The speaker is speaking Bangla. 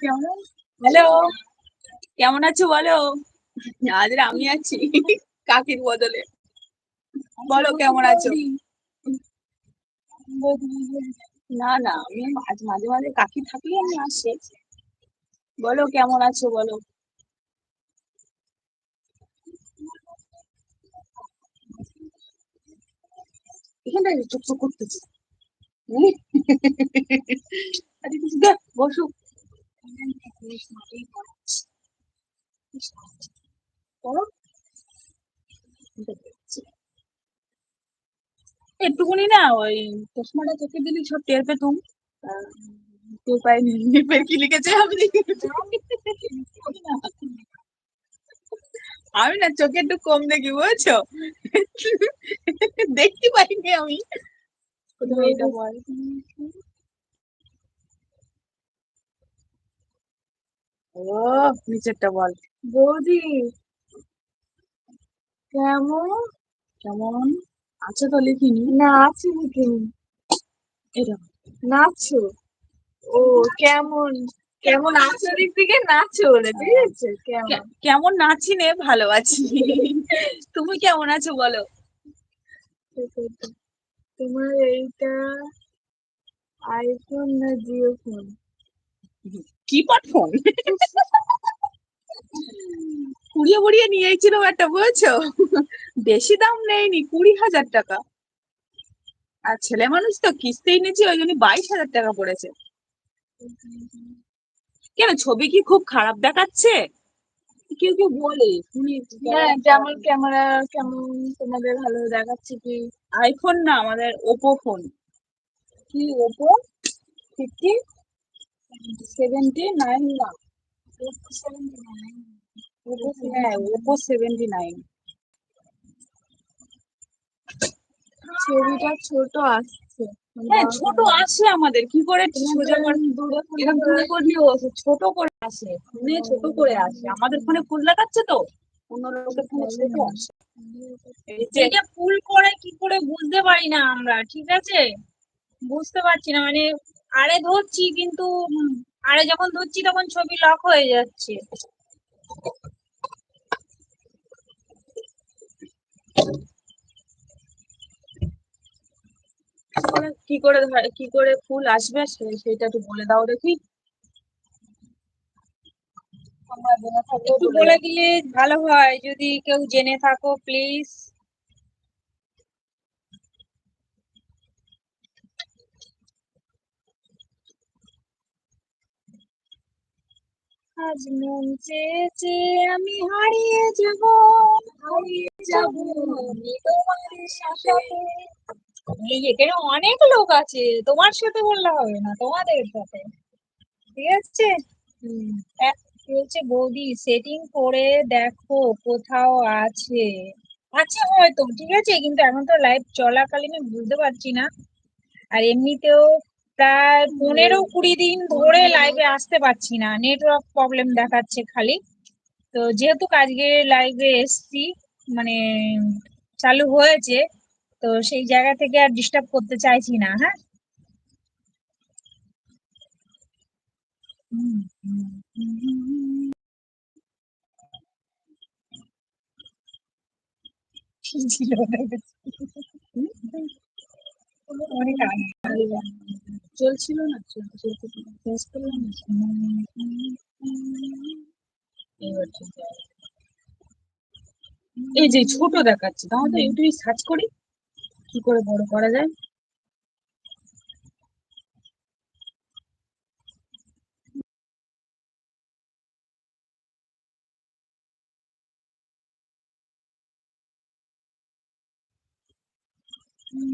কেমন হ্যালো, কেমন আছো বলো? আজ আমি আছি কাকির বদলে। বলো, কেমন আছো? না না, আমি আজ মাঝে মাঝে কাকি থাকলে আমি আসি। বলো, কেমন আছো বলো? এখানটা চুপ করতেছি। আরে কিছু দেখ বসু। করো একটুকুনি না ওই চশমাটা চোখে দিলি সব টের পেতুম। কেউ পাইনি কি লিখেছে আমি? আমি না চোখে একটু কম দেখি বুঝছ? দেখতে পাইনি আমি। প্রথমে এটা? বল। ও নিচেরটা বল। বৌদি কেমন? কেমন? আছে তো লিখিনি না আছে নাকি এটা নাচো ও কেমন? কেমন আছো দিক থেকে নাচো বলে ঠিক আছে কেমন? কেমন নাচি নে? ভালো আছি তুমি কেমন আছো বলো? তোমার এইটা আইফোন না জিও ফোন? কিপ্যাড ফোন কুড়িয়ে বুড়িয়ে নিয়ে এসেছিল একটা বুঝেছ? বেশি দাম নেয়নি কুড়ি হাজার টাকা। আর ছেলে মানুষ তো কিস্তি নিয়েছি ওই জন্য বাইশ হাজার টাকা পড়েছে। কেন ছবি কি খুব খারাপ দেখাচ্ছে? কেউ কেউ বলে শুনি হ্যাঁ যেমন ক্যামেরা কেমন তোমাদের ভালো দেখাচ্ছে কি? আইফোন না আমাদের ওপো ফোন কি ওপো ফিফটি সেভেন্টি নাইন না? হ্যাঁ ওপো সেভেন্টি নাইন ছবিটা ছোট আসছে। হ্যাঁ ছোট আসে আমাদের। কি করে সোজা এরকম দূরে করলেও ছোট করে আসে। ফোনে ছোট করে আসে। আমাদের ফোনে ফুল লাগাচ্ছে তো? অন্য লোকের ফোনে ছোট আসে। এটা ফুল করে কি করে বুঝতে পারি না আমরা ঠিক আছে? বুঝতে পারছি না মানে আরে ধরছি কিন্তু আরে যখন ধরছি তখন ছবি লক হয়ে যাচ্ছে। কি করে কি করে ফুল আসবে? সেটা একটু বলে দাও দেখি। বলে দিলে ভালো হয়, যদি কেউ জেনে থাকো প্লিজ আজ মন চেয়েছে আমি হারিয়ে যাব হারিয়ে যাব তোমার সাথে। এই অনেক লোক আছে, তোমার সাথে বললে হবে না, তোমাদের সাথে। ঠিক আছে? বলছে বৌদি সেটিং করে দেখো কোথাও আছে। আছে হয়তো, ঠিক আছে? কিন্তু এখন তো লাইভ চলাকালীন বুঝতে পারছি না। আর এমনিতেও প্রায় পনেরো কুড়ি দিন ধরে লাইভে আসতে পারছি না। নেটওয়ার্ক প্রবলেম দেখাচ্ছে খালি। তো যেহেতু আজকে লাইভে এসছি মানে চালু হয়েছে, তো সেই জায়গা থেকে আর ডিস্টার্ব করতে চাইছি না হ্যাঁ? অনেক চলছিল না চলতে চলতে শেষ করলাম এই যে ছোট দেখাচ্ছে, তাহলে ইউটিউবে সার্চ করি। কি করে বড় করা যায়?